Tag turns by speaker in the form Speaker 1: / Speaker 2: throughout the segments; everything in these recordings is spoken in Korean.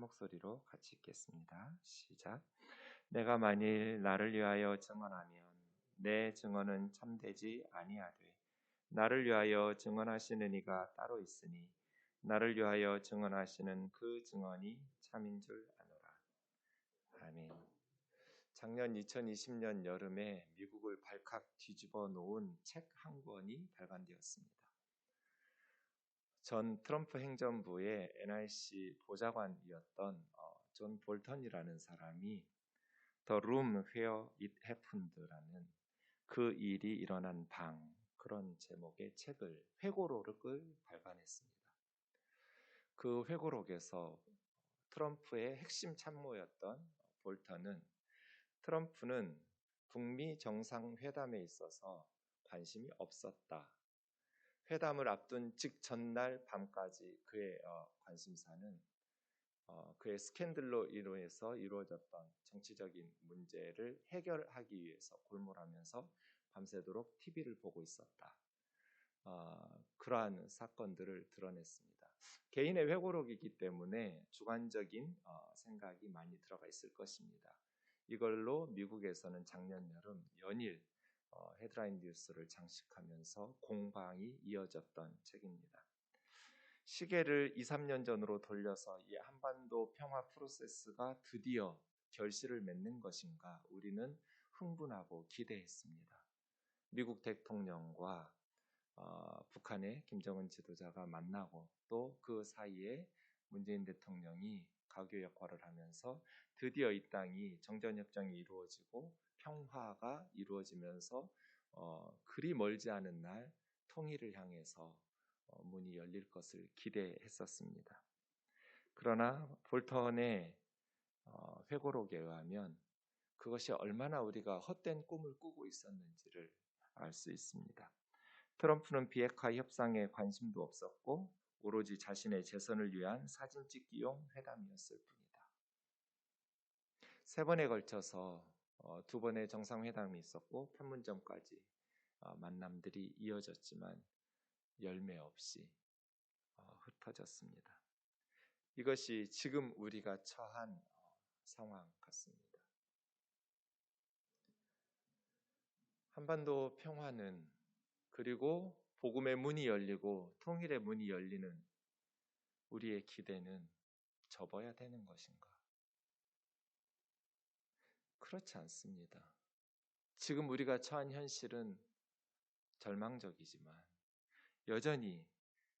Speaker 1: 목소리로 같이 읽겠습니다. 시작. 내가 만일 나를 위하여 증언하면 내 증언은 참되지 아니하되 나를 위하여 증언하시는 이가 따로 있으니 나를 위하여 증언하시는 그 증언이 참인 줄 아노라. 아멘. 작년 2020년 여름에 미국을 발칵 뒤집어 놓은 책 한 권이 발간되었습니다. 전 트럼프 행정부의 NIC 보좌관이었던 어, 존 볼턴이라는 사람이 The Room Where It Happened라는 그 일이 일어난 방 그런 제목의 책을 회고록을 발간했습니다. 그 회고록에서 트럼프의 핵심 참모였던 볼턴은 트럼프는 북미 정상회담에 있어서 관심이 없었다. 회담을 앞둔 즉 전날 밤까지 그의 어, 관심사는 어, 그의 스캔들로 인해서 이루어졌던 정치적인 문제를 해결하기 위해서 골몰하면서 밤새도록 TV를 보고 있었다. 어, 그러한 사건들을 드러냈습니다. 개인의 회고록이기 때문에 주관적인 어, 생각이 많이 들어가 있을 것입니다. 이걸로 미국에서는 작년 여름 연일 어, 헤드라인 뉴스를 장식하면서 공방이 이어졌던 책입니다. 시계를 2, 3년 전으로 돌려서 이 한반도 평화 프로세스가 드디어 결실을 맺는 것인가 우리는 흥분하고 기대했습니다. 미국 대통령과 어, 북한의 김정은 지도자가 만나고 또 그 사이에 문재인 대통령이 가교 역할을 하면서 드디어 이 땅이 정전협정이 이루어지고 평화가 이루어지면서 어, 그리 멀지 않은 날 통일을 향해서 어, 문이 열릴 것을 기대했었습니다. 그러나 볼턴의 어, 회고록에 의하면 그것이 얼마나 우리가 헛된 꿈을 꾸고 있었는지를 알 수 있습니다. 트럼프는 비핵화 협상에 관심도 없었고 오로지 자신의 재선을 위한 사진 찍기용 회담이었을 뿐이다. 세 번에 걸쳐서 어, 두 번의 정상회담이 있었고 판문점까지 어, 만남들이 이어졌지만 열매 없이 어, 흩어졌습니다. 이것이 지금 우리가 처한 상황 같습니다. 한반도 평화는 그리고 복음의 문이 열리고 통일의 문이 열리는 우리의 기대는 접어야 되는 것인가? 그렇지 않습니다. 지금 우리가 처한 현실은 절망적이지만 여전히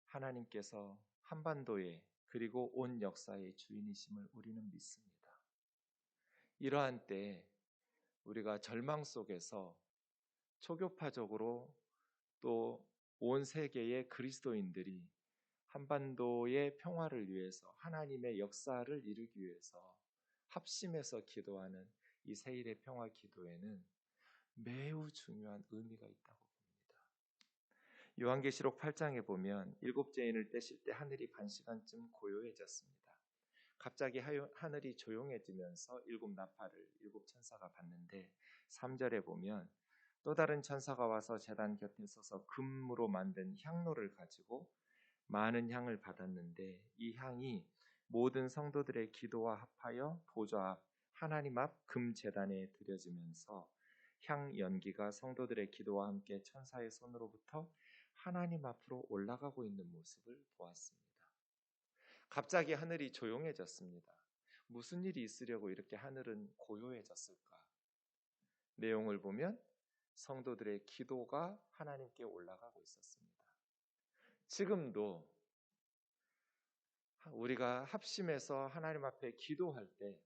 Speaker 1: 하나님께서 한반도에 그리고 온 역사의 주인이심을 우리는 믿습니다. 이러한 때 우리가 절망 속에서 초교파적으로 또 온 세계의 그리스도인들이 한반도의 평화를 위해서 하나님의 역사를 이루기 위해서 합심해서 기도하는 이 세일의 평화 기도에는 매우 중요한 의미가 있다고 봅니다. 요한계시록 8장에 보면 일곱째 인을 떼실 때 하늘이 반 시간쯤 고요해졌습니다. 갑자기 하늘이 조용해지면서 일곱 나팔을 일곱 천사가 받는데 3절에 보면 또 다른 천사가 와서 재단 곁에 서서 금으로 만든 향로를 가지고 많은 향을 받았는데 이 향이 모든 성도들의 기도와 합하여 보좌 앞 하나님 앞 금재단에 드려지면서 향 연기가 성도들의 기도와 함께 천사의 손으로부터 하나님 앞으로 올라가고 있는 모습을 보았습니다. 갑자기 하늘이 조용해졌습니다. 무슨 일이 있으려고 이렇게 하늘은 고요해졌을까? 내용을 보면 성도들의 기도가 하나님께 올라가고 있었습니다. 지금도 우리가 합심해서 하나님 앞에 기도할 때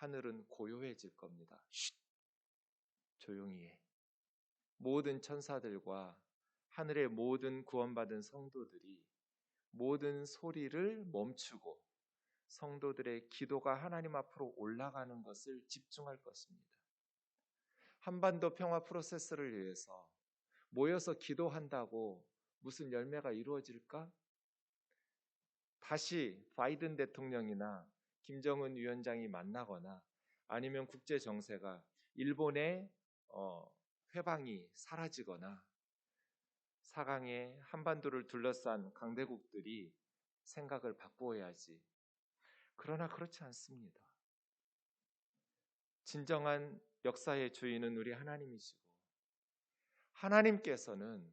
Speaker 1: 하늘은 고요해질 겁니다. 쉿! 조용히 해. 모든 천사들과 하늘의 모든 구원받은 성도들이 모든 소리를 멈추고 성도들의 기도가 하나님 앞으로 올라가는 것을 집중할 것입니다. 한반도 평화 프로세스를 위해서 모여서 기도한다고 무슨 열매가 이루어질까? 다시 바이든 대통령이나 김정은 위원장이 만나거나 아니면 국제 정세가 일본의 어, 회방이 사라지거나 사강의 한반도를 둘러싼 강대국들이 생각을 바꾸어야지. 그러나 그렇지 않습니다. 진정한 역사의 주인은 우리 하나님이시고 하나님께서는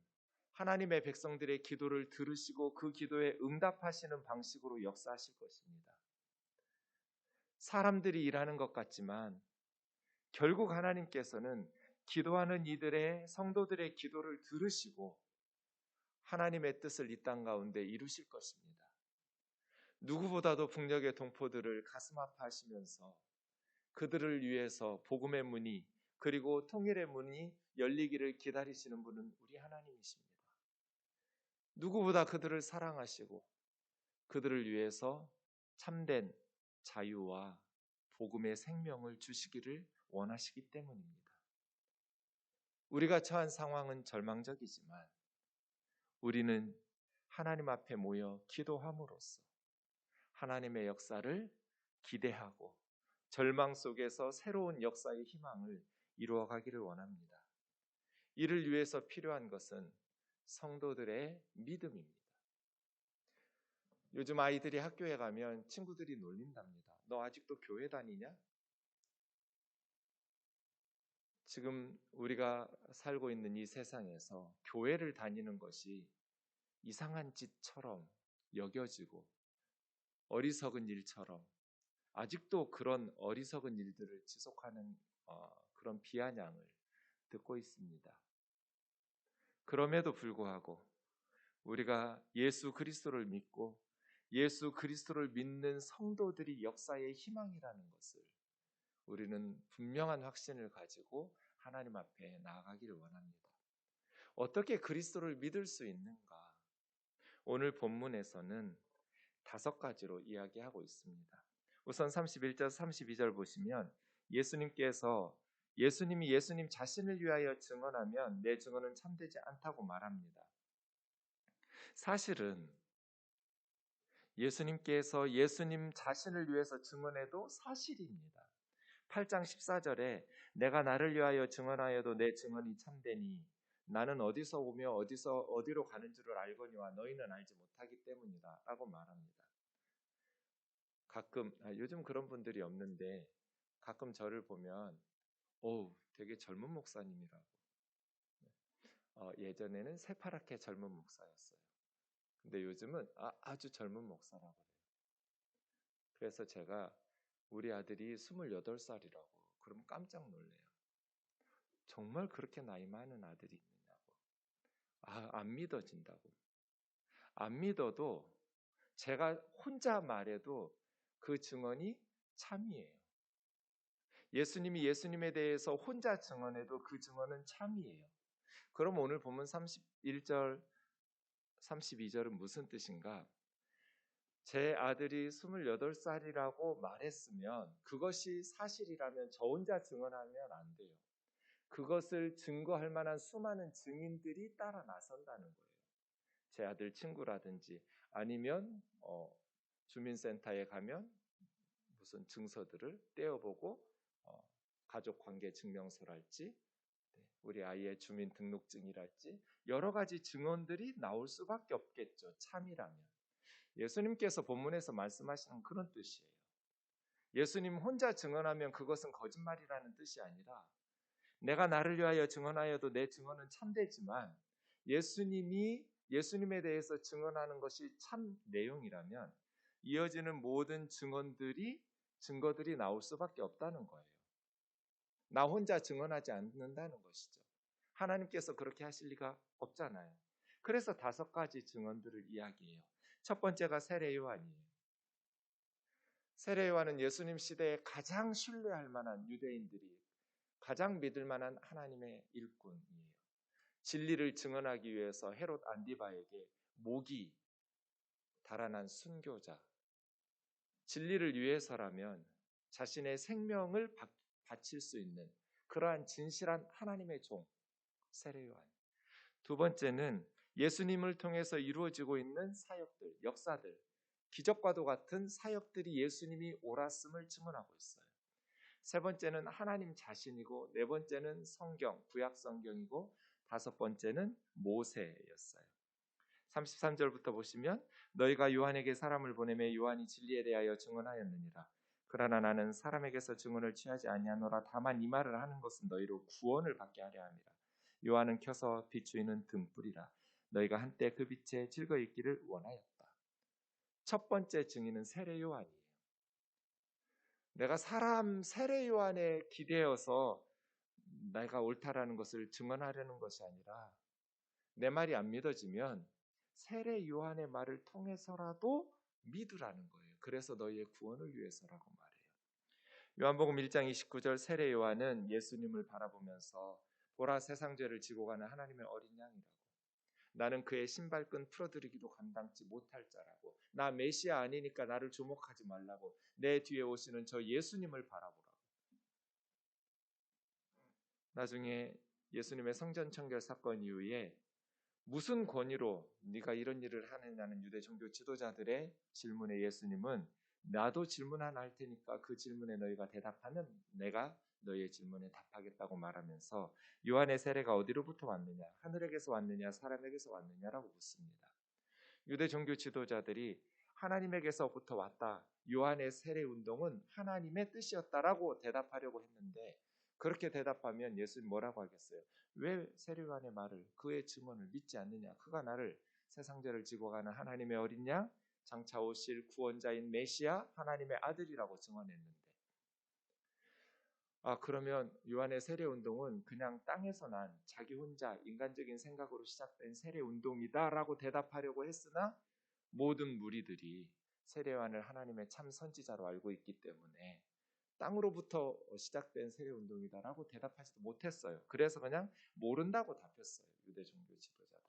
Speaker 1: 하나님의 백성들의 기도를 들으시고 그 기도에 응답하시는 방식으로 역사하실 것입니다. 사람들이 일하는 것 같지만 결국 하나님께서는 기도하는 이들의 성도들의 기도를 들으시고 하나님의 뜻을 이 땅 가운데 이루실 것입니다. 누구보다도 북녘의 동포들을 가슴 아파하시면서 그들을 위해서 복음의 문이 그리고 통일의 문이 열리기를 기다리시는 분은 우리 하나님이십니다. 누구보다 그들을 사랑하시고 그들을 위해서 참된 자유와 복음의 생명을 주시기를 원하시기 때문입니다. 우리가 처한 상황은 절망적이지만 우리는 하나님 앞에 모여 기도함으로써 하나님의 역사를 기대하고 절망 속에서 새로운 역사의 희망을 이루어 가기를 원합니다. 이를 위해서 필요한 것은 성도들의 믿음입니다. 요즘 아이들이 학교에 가면 친구들이 놀린답니다. 너 아직도 교회 다니냐? 지금 우리가 살고 있는 이 세상에서 교회를 다니는 것이 이상한 짓처럼 여겨지고 어리석은 일처럼 아직도 그런 어리석은 일들을 지속하는 어, 그런 비아냥을 듣고 있습니다. 그럼에도 불구하고 우리가 예수 그리스도를 믿고 예수 그리스도를 믿는 성도들이 역사의 희망이라는 것을 우리는 분명한 확신을 가지고 하나님 앞에 나아가기를 원합니다. 어떻게 그리스도를 믿을 수 있는가? 오늘 본문에서는 다섯 가지로 이야기하고 있습니다. 우선 31절 32절 보시면 예수님께서 예수님이 예수님 자신을 위하여 증언하면 내 증언은 참되지 않다고 말합니다. 사실은 예수님께서 예수님 자신을 위해서 증언해도 사실입니다. 8장 14절에 내가 나를 위하여 증언하여도 내 증언이 참되니 나는 어디서 오며 어디서 어디로 가는 줄을 알거니와 너희는 알지 못하기 때문이다라고 말합니다. 가끔 아, 요즘 그런 분들이 없는데 가끔 저를 보면 오 되게 젊은 목사님이라고 어, 예전에는 새파랗게 젊은 목사였어요. 근데 요즘은 아, 주 젊은 목사라고 그래요. 그래서 제가 우리 아들이 28살이라고 그러면 깜짝 놀래요. 정말 그렇게 나이 많은 아들이 있느냐고. 아, 안 믿어진다고. 안 믿어도 제가 혼자 말해도 그 증언이 참이에요. 예수님이 예수님에 대해서 혼자 증언해도 그 증언은 참이에요. 그럼 오늘 보면 31절, 32절은 무슨 뜻인가? 제 아들이 28살이라고 말했으면 그것이 사실이라면 저 혼자 증언하면 안 돼요. 그것을 증거할 만한 수많은 증인들이 따라 나선다는 거예요. 제 아들 친구라든지 아니면 어, 주민센터에 가면 무슨 증서들을 떼어보고 어, 가족 관계 증명서랄지 네, 우리 아이의 주민등록증이랄지 여러 가지 증언들이 나올 수밖에 없겠죠. 참이라면. 예수님께서 본문에서 말씀하시는 그런 뜻이에요. 예수님 혼자 증언하면 그것은 거짓말이라는 뜻이 아니라 내가 나를 위하여 증언하여도 내 증언은 참되지만 예수님이 예수님에 대해서 증언하는 것이 참 내용이라면 이어지는 모든 증언들이 증거들이 나올 수밖에 없다는 거예요. 나 혼자 증언하지 않는다는 것이죠. 하나님께서 그렇게 하실 리가 없잖아요. 그래서 다섯 가지 증언들을 이야기해요. 첫 번째가 세례 요한이에요. 세례 요한은 예수님 시대에 가장 신뢰할 만한 유대인들이 가장 믿을 만한 하나님의 일꾼이에요. 진리를 증언하기 위해서 헤롯 안디바에게 목이 달아난 순교자. 진리를 위해서라면 자신의 생명을 바칠 수 있는 그러한 진실한 하나님의 종 세례 요한. 두 번째는 예수님을 통해서 이루어지고 있는 사역들, 역사들, 기적과도 같은 사역들이 예수님이 옳았음을 증언하고 있어요. 세 번째는 하나님 자신이고 네 번째는 성경, 구약 성경이고 다섯 번째는 모세였어요. 33절부터 보시면 너희가 요한에게 사람을 보내매 요한이 진리에 대하여 증언하였느니라. 그러나 나는 사람에게서 증언을 취하지 아니하노라. 다만 이 말을 하는 것은 너희로 구원을 받게 하려 함이라. 요한은 켜서 비추이는 등불이라. 너희가 한때 그 빛에 즐거이 있기를 원하였다. 첫 번째 증인은 세례 요한이에요. 내가 사람 세례 요한에 기대어서 내가 옳다라는 것을 증언하려는 것이 아니라 내 말이 안 믿어지면 세례 요한의 말을 통해서라도 믿으라는 거예요. 그래서 너희의 구원을 위해서라고 말해요. 요한복음 1장 29절 세례 요한은 예수님을 바라보면서 보라 세상 죄를 지고 가는 하나님의 어린 양이라고. 나는 그의 신발끈 풀어드리기도 감당치 못할 자라고. 나 메시아 아니니까 나를 주목하지 말라고. 내 뒤에 오시는 저 예수님을 바라보라고. 나중에 예수님의 성전 청결 사건 이후에 무슨 권위로 네가 이런 일을 하느냐는 유대 종교 지도자들의 질문에 예수님은 나도 질문 하나 할 테니까 그 질문에 너희가 대답하면 내가 너희의 질문에 답하겠다고 말하면서 요한의 세례가 어디로부터 왔느냐 하늘에게서 왔느냐 사람에게서 왔느냐라고 묻습니다. 유대 종교 지도자들이 하나님에게서부터 왔다. 요한의 세례 운동은 하나님의 뜻이었다라고 대답하려고 했는데 그렇게 대답하면 예수님 뭐라고 하겠어요? 왜 세례요한의 말을 그의 증언을 믿지 않느냐? 그가 나를 세상 죄를 지고 가는 하나님의 어린 양 장차 오실 구원자인 메시아 하나님의 아들이라고 증언했는데 아 그러면 요한의 세례 운동은 그냥 땅에서 난 자기 혼자 인간적인 생각으로 시작된 세례 운동이다라고 대답하려고 했으나 모든 무리들이 세례 요한을 하나님의 참 선지자로 알고 있기 때문에 땅으로부터 시작된 세례 운동이다라고 대답하지도 못했어요. 그래서 그냥 모른다고 답했어요. 유대 종교 지도자들은.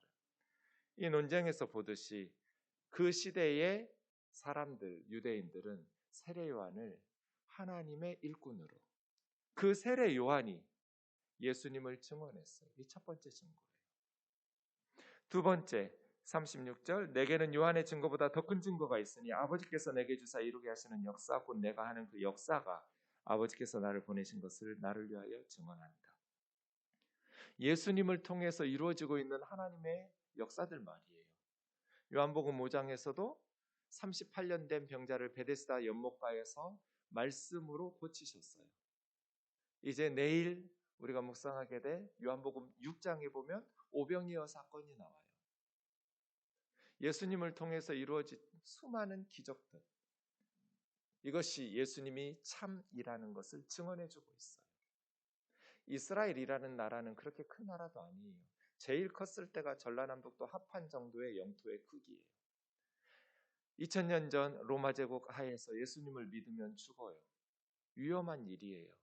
Speaker 1: 이 논쟁에서 보듯이 그 시대의 사람들, 유대인들은 세례 요한을 하나님의 일꾼으로 그 세례 요한이 예수님을 증언했어요. 이 첫 번째 증거예요. 두 번째, 36절 내게는 요한의 증거보다 더 큰 증거가 있으니 아버지께서 내게 주사 이루게 하시는 역사 곧 내가 하는 그 역사가 아버지께서 나를 보내신 것을 나를 위하여 증언한다. 예수님을 통해서 이루어지고 있는 하나님의 역사들 말이에요. 요한복음 5장에서도 38년 된 병자를 베데스다 연못가에서 말씀으로 고치셨어요. 이제 내일 우리가 묵상하게 될 요한복음 6장에 보면 오병이어 사건이 나와요. 예수님을 통해서 이루어진 수많은 기적들. 이것이 예수님이 참이라는 것을 증언해 주고 있어요. 이스라엘이라는 나라는 그렇게 큰 나라도 아니에요. 제일 컸을 때가 전라남북도 합한 정도의 영토의 크기예요. 2000년 전 로마 제국 하에서 예수님을 믿으면 죽어요. 위험한 일이에요.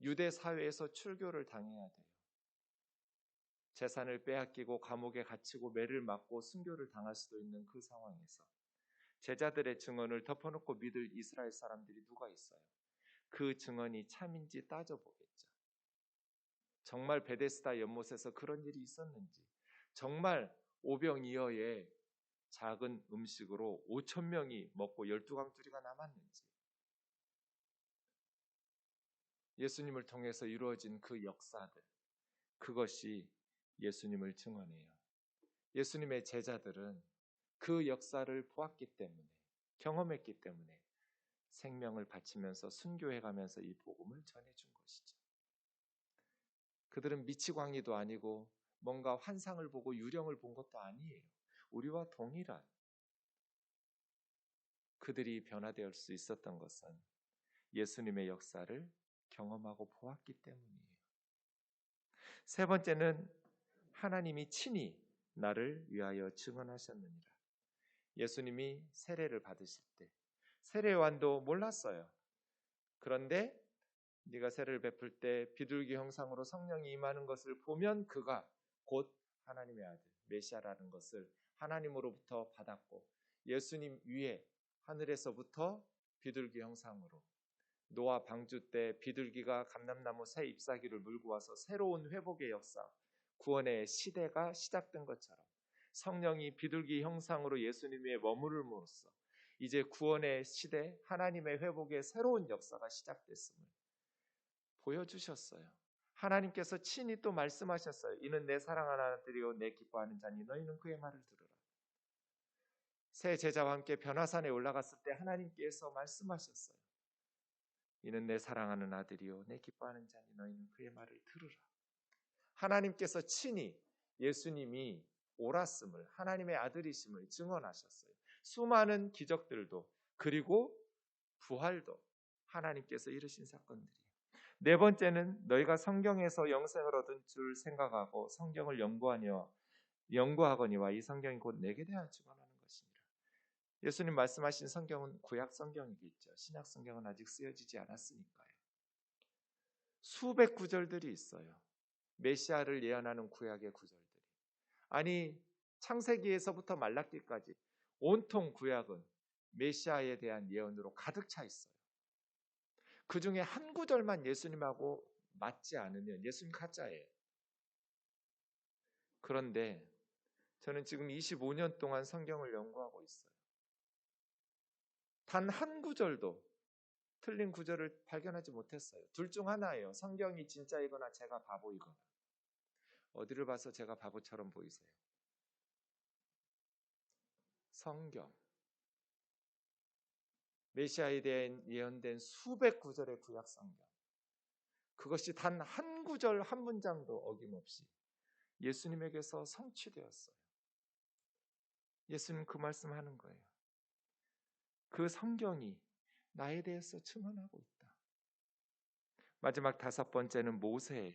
Speaker 1: 유대 사회에서 출교를 당해야 돼요. 재산을 빼앗기고 감옥에 갇히고 매를 맞고 순교를 당할 수도 있는 그 상황에서 제자들의 증언을 덮어놓고 믿을 이스라엘 사람들이 누가 있어요? 그 증언이 참인지 따져보겠죠. 정말 베데스다 연못에서 그런 일이 있었는지, 정말 오병이어의 작은 음식으로 5천 명이 먹고 12강투리가 남았는지, 예수님을 통해서 이루어진 그 역사들, 그것이 예수님을 증언해요. 예수님의 제자들은 그 역사를 보았기 때문에 경험했기 때문에 생명을 바치면서 순교해 가면서 이 복음을 전해 준 것이죠. 그들은 미치광이도 아니고 뭔가 환상을 보고 유령을 본 것도 아니에요. 우리와 동일한 그들이 변화되을 수 있었던 것은 예수님의 역사를 경험하고 보았기 때문이에요. 세 번째는 하나님이 친히 나를 위하여 증언하셨느니라. 예수님이 세례를 받으실 때 세례요한도 몰랐어요. 그런데 네가 세례를 베풀 때 비둘기 형상으로 성령이 임하는 것을 보면 그가 곧 하나님의 아들 메시아라는 것을 하나님으로부터 받았고 예수님 위에 하늘에서부터 비둘기 형상으로 노아 방주 때 비둘기가 감람나무 새 잎사귀를 물고 와서 새로운 회복의 역사, 구원의 시대가 시작된 것처럼 성령이 비둘기 형상으로 예수님 위에 머무름으로써 이제 구원의 시대, 하나님의 회복의 새로운 역사가 시작됐음을 보여주셨어요. 하나님께서 친히 또 말씀하셨어요. 이는 내 사랑하는 아들이요 내 기뻐하는 자니 너희는 그의 말을 들으라. 새 제자와 함께 변화산에 올라갔을 때 하나님께서 말씀하셨어요. 이는 내 사랑하는 아들이요 내 기뻐하는 자니 너희는 그의 말을 들으라. 하나님께서 친히 예수님이 옳았음을 하나님의 아들이심을 증언하셨어요. 수많은 기적들도 그리고 부활도 하나님께서 이루신 사건들이에요. 네 번째는 너희가 성경에서 영생을 얻은 줄 생각하고 성경을 연구하니와 연구하거니와 이 성경이 곧 내게 것입니다. 예수님 말씀하신 성경은 구약 성경이겠죠. 신약 성경은 아직 쓰여지지 않았으니까요. 수백 구절들이 있어요. 메시아를 예언하는 구약의 구절들이. 아니 창세기에서부터 말라기까지 온통 구약은 메시아에 대한 예언으로 가득 차 있어요. 그 중에 한 구절만 예수님하고 맞지 않으면 예수님 가짜예요. 그런데 저는 지금 25년 동안 성경을 연구하고 있어요. 단 한 구절도 틀린 구절을 발견하지 못했어요. 둘 중 하나예요. 성경이 진짜이거나 제가 바보이거나. 어디를 봐서 제가 바보처럼 보이세요? 성경. 메시아에 대한 예언된 수백 구절의 구약 성경. 그것이 단 한 구절 한 문장도 어김없이 예수님에게서 성취되었어요. 예수님 그 말씀하는 거예요. 그 성경이 나에 대해서 증언하고 있다. 마지막 다섯 번째는 모세예요.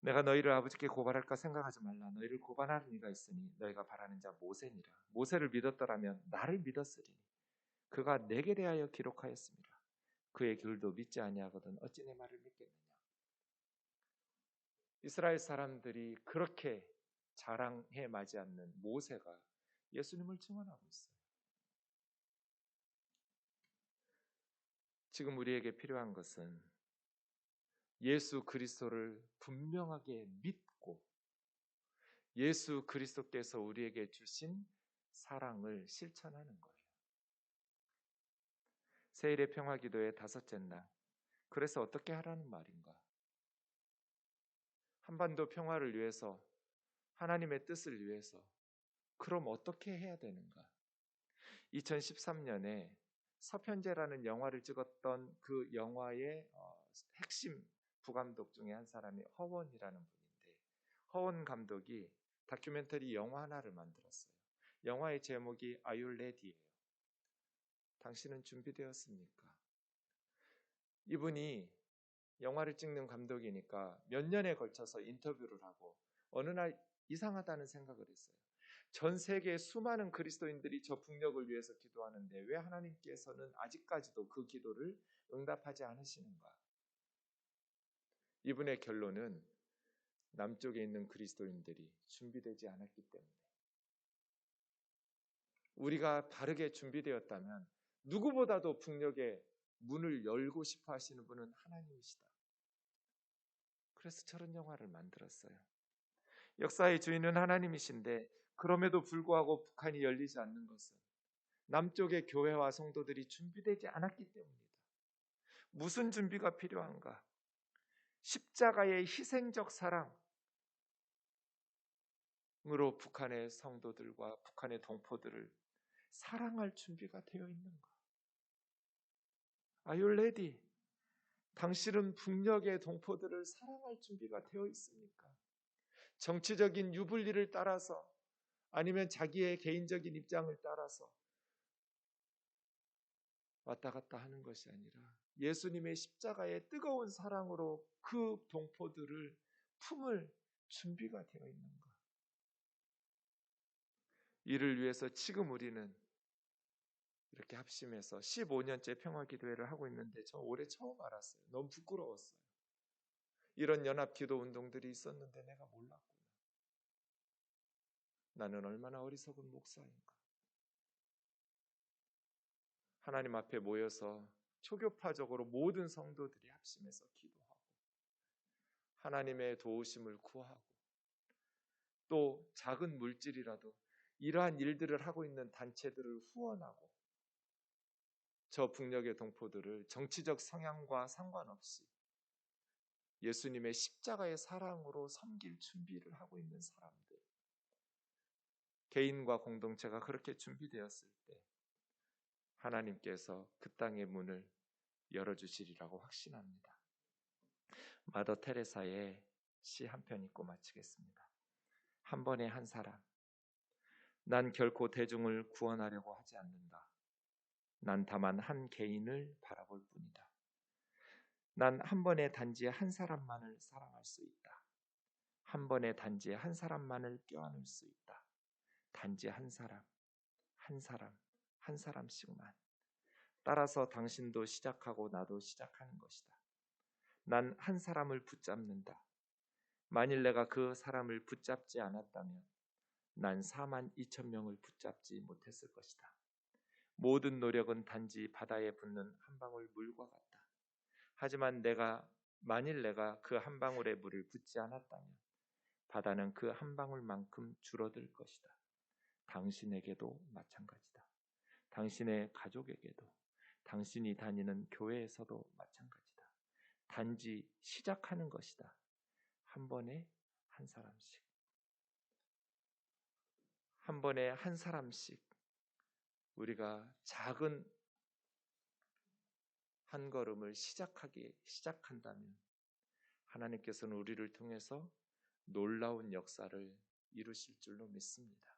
Speaker 1: 내가 너희를 아버지께 고발할까 생각하지 말라. 너희를 고발하는 이가 있으니 너희가 바라는 자 모세니라. 모세를 믿었더라면 나를 믿었으리니 그가 내게 대하여 기록하였습니다. 그의 글도 믿지 아니하거든 어찌 내 말을 믿겠느냐. 이스라엘 사람들이 그렇게 자랑해 마지 않는 모세가 예수님을 증언하고 있어요. 지금 우리에게 필요한 것은 예수 그리스도를 분명하게 믿고 예수 그리스도께서 우리에게 주신 사랑을 실천하는 거예요. 세일의 평화 기도의 다섯째 날. 그래서 어떻게 하라는 말인가? 한반도 평화를 위해서 하나님의 뜻을 위해서 그럼 어떻게 해야 되는가? 2013년에 서편제라는 영화를 찍었던 그 영화의 어, 핵심 부감독 중에 한 사람이 허원이라는 분인데 허원 감독이 다큐멘터리 영화 하나를 만들었어요. 영화의 제목이 아율레디예요. 당신은 준비되었습니까? 이분이 영화를 찍는 감독이니까 몇 년에 걸쳐서 인터뷰를 하고 어느 날 이상하다는 생각을 했어요. 전 세계 수많은 그리스도인들이 저 북녘을 위해서 기도하는데 왜 하나님께서는 아직까지도 그 기도를 응답하지 않으시는가? 이분의 결론은 남쪽에 있는 그리스도인들이 준비되지 않았기 때문에 우리가 바르게 준비되었다면 누구보다도 북녘에 문을 열고 싶어 하시는 분은 하나님이시다. 그래서 저런 영화를 만들었어요. 역사의 주인은 하나님이신데 그럼에도 불구하고 북한이 열리지 않는 것은 남쪽의 교회와 성도들이 준비되지 않았기 때문이다. 무슨 준비가 필요한가? 십자가의 희생적 사랑으로 북한의 성도들과 북한의 동포들을 사랑할 준비가 되어 있는가? Ready? 당신은 북녘의 동포들을 사랑할 준비가 되어 있습니까? 정치적인 유불리를 따라서 아니면 자기의 개인적인 입장을 따라서 왔다 갔다 하는 것이 아니라 예수님의 십자가의 뜨거운 사랑으로 그 동포들을 품을 준비가 되어 있는가? 이를 위해서 지금 우리는 이렇게 합심해서 15년째 평화 기도회를 하고 있는데 저 올해 처음 알았어요. 너무 부끄러웠어요. 이런 연합 기도 운동들이 있었는데 내가 몰랐구나. 나는 얼마나 어리석은 목사인가. 하나님 앞에 모여서 초교파적으로 모든 성도들이 합심해서 기도하고 하나님의 도우심을 구하고 또 작은 물질이라도 이러한 일들을 하고 있는 단체들을 후원하고 저 북녘의 동포들을 정치적 성향과 상관없이 예수님의 십자가의 사랑으로 섬길 준비를 하고 있는 사람들. 개인과 공동체가 그렇게 준비되었을 때 하나님께서 그 땅의 문을 열어주시리라고 확신합니다. 마더 테레사의 시 한 편 읽고 마치겠습니다. 한 번에 한 사람. 난 결코 대중을 구원하려고 하지 않는다. 난 다만 한 개인을 바라볼 뿐이다. 난 한 번에 단지 한 사람만을 사랑할 수 있다. 한 번에 단지 한 사람만을 껴안을 수 있다. 단지 한 사람, 한 사람, 한 사람씩만. 따라서 당신도 시작하고 나도 시작하는 것이다. 난 한 사람을 붙잡는다. 만일 내가 그 사람을 붙잡지 않았다면 난 4만 2천 명을 붙잡지 못했을 것이다. 모든 노력은 단지 바다에 붙는 한 방울 물과 같다. 하지만 내가 만일 내가 그 한 방울의 물을 붙지 않았다면 바다는 그 한 방울만큼 줄어들 것이다. 당신에게도 마찬가지다. 당신의 가족에게도 당신이 다니는 교회에서도 마찬가지다. 단지 시작하는 것이다. 한 번에 한 사람씩. 한 번에 한 사람씩 우리가 작은 한 걸음을 시작하기 시작한다면 하나님께서는 우리를 통해서 놀라운 역사를 이루실 줄로 믿습니다.